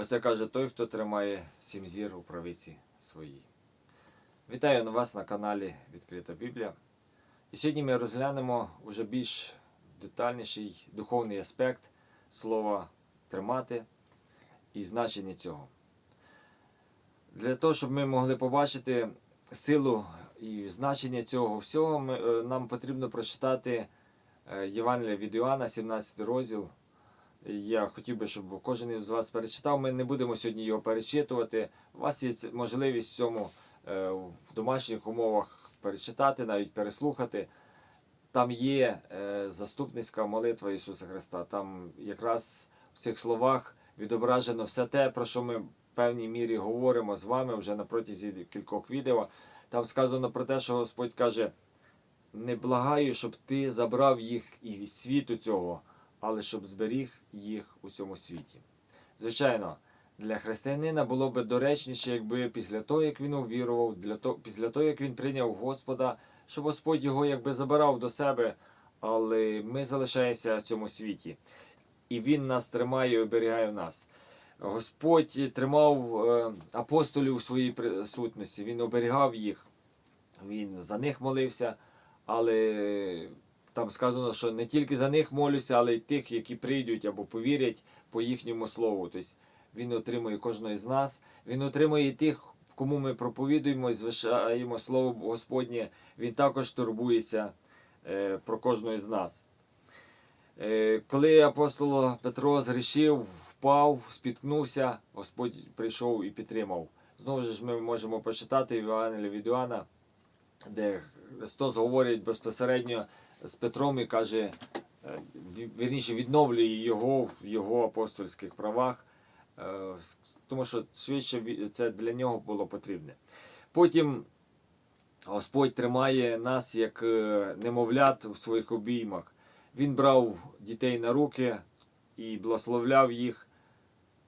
Оце каже той, хто тримає сім зір у правиці своїй. Вітаю на вас на каналі Відкрита Біблія. І сьогодні ми розглянемо уже більш детальніший духовний аспект слова тримати і значення цього. Для того, щоб ми могли побачити силу і значення цього всього, е, нам потрібно прочитати е, Євангелія від Іоанна, 17 розділ. Я хотів би, щоб кожен із вас перечитав. Ми не будемо сьогодні його перечитувати. У вас є можливість в цьому е, в домашніх умовах перечитати, навіть переслухати. Там є е, заступницька молитва Ісуса Христа. Там якраз в цих словах відображено все те, про що ми в певній мірі говоримо з вами вже на протязі кількох відео. Там сказано про те, що Господь каже: не благаю, щоб ти забрав їх із світу цього, але щоб зберіг їх у цьому світі. Звичайно, для християнина було б доречніше, якби після того, як він увірував, для того, після того, як він прийняв Господа, щоб Господь його якби забирав до себе, але ми залишаємося в цьому світі. І Він нас тримає і оберігає в нас. Господь тримав е, апостолів у своїй присутності, Він оберігав їх, Він за них молився, але там сказано, що не тільки за них молюся, але й тих, які прийдуть або повірять по їхньому слову. Тобто Він отримує кожного з нас, Він отримує тих, кому ми проповідуємо і звишаємо Слово Господнє, Він також турбується е, про кожного з нас. Е, Коли апостол Петро згрішив, впав, спіткнувся, Господь прийшов і підтримав. Знову ж ми можемо почитати в від Іоанна, де Христос говорить безпосередньо з Петром і каже, е, вірніше відновлює його в його апостольських правах, е, тому що швидше це для нього було потрібне. Потім Господь тримає нас як е, немовлят у своїх обіймах. Він брав дітей на руки і благословляв їх,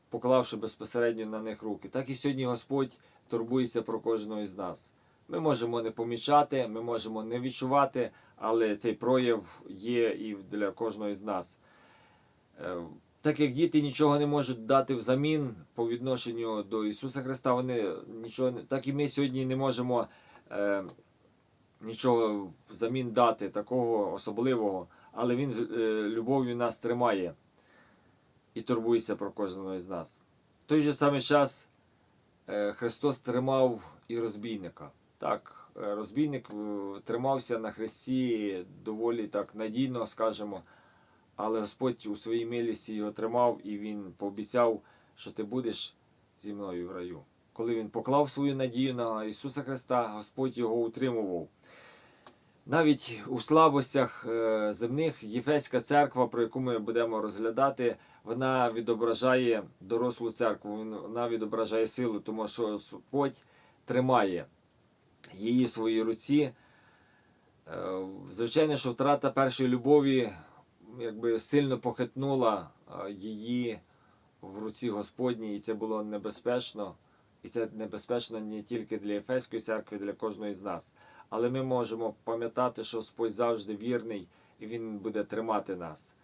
поклавши безпосередньо на них руки. Так і сьогодні Господь турбується про кожного із нас. Ми можемо не помічати, ми можемо не відчувати, але цей прояв є і для кожного із нас. Е, Так як діти нічого не можуть дати взамін по відношенню до Ісуса Христа, вони нічого так і ми сьогодні не можемо е, нічого взамін дати, такого особливого, але Він з е, любов'ю нас тримає і турбується про кожного із нас. В той же самий час е, Христос тримав і розбійника. Так, е, розбійник е, тримався на хресті доволі так надійно, скажемо, але Господь у своїй милісті його тримав і він пообіцяв, що ти будеш зі мною в раю. Коли він поклав свою надію на Ісуса Христа, Господь його утримував. Навіть у слабостях е, земних Єфеська церква, про яку ми будемо розглядати, вона відображає дорослу церкву, вона відображає силу, тому що Господь тримає її своїй руці. Е, Звичайно, що втрата першої любові якби сильно похитнула е, її в руці Господній, і це було небезпечно. І це небезпечно не тільки для Ефеської церкви, для кожної з нас. Але ми можемо пам'ятати, що Господь завжди вірний і Він буде тримати нас.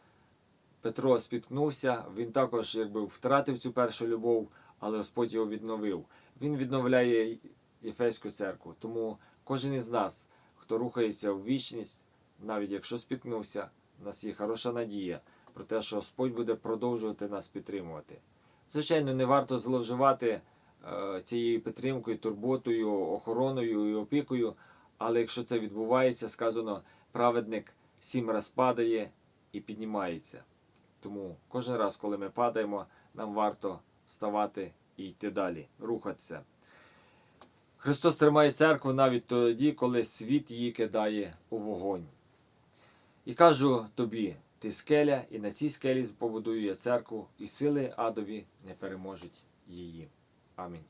Петро спіткнувся, він також якби втратив цю першу любов, але Господь його відновив. Він відновляє Єфеську церкву. Тому кожен із нас, хто рухається в вічність, навіть якщо спіткнувся, у нас є хороша надія про те, що Господь буде продовжувати нас підтримувати. Звичайно, не варто зловживати е, цією підтримкою, турботою, охороною і опікою, але якщо це відбувається, сказано, праведник сім раз падає і піднімається. Тому кожен раз, коли ми падаємо, нам варто вставати і йти далі, рухатися. Христос тримає церкву навіть тоді, коли світ її кидає у вогонь. І кажу тобі, ти скеля, і на цій скелі побудую я церкву, і сили адові не переможуть її. Амінь.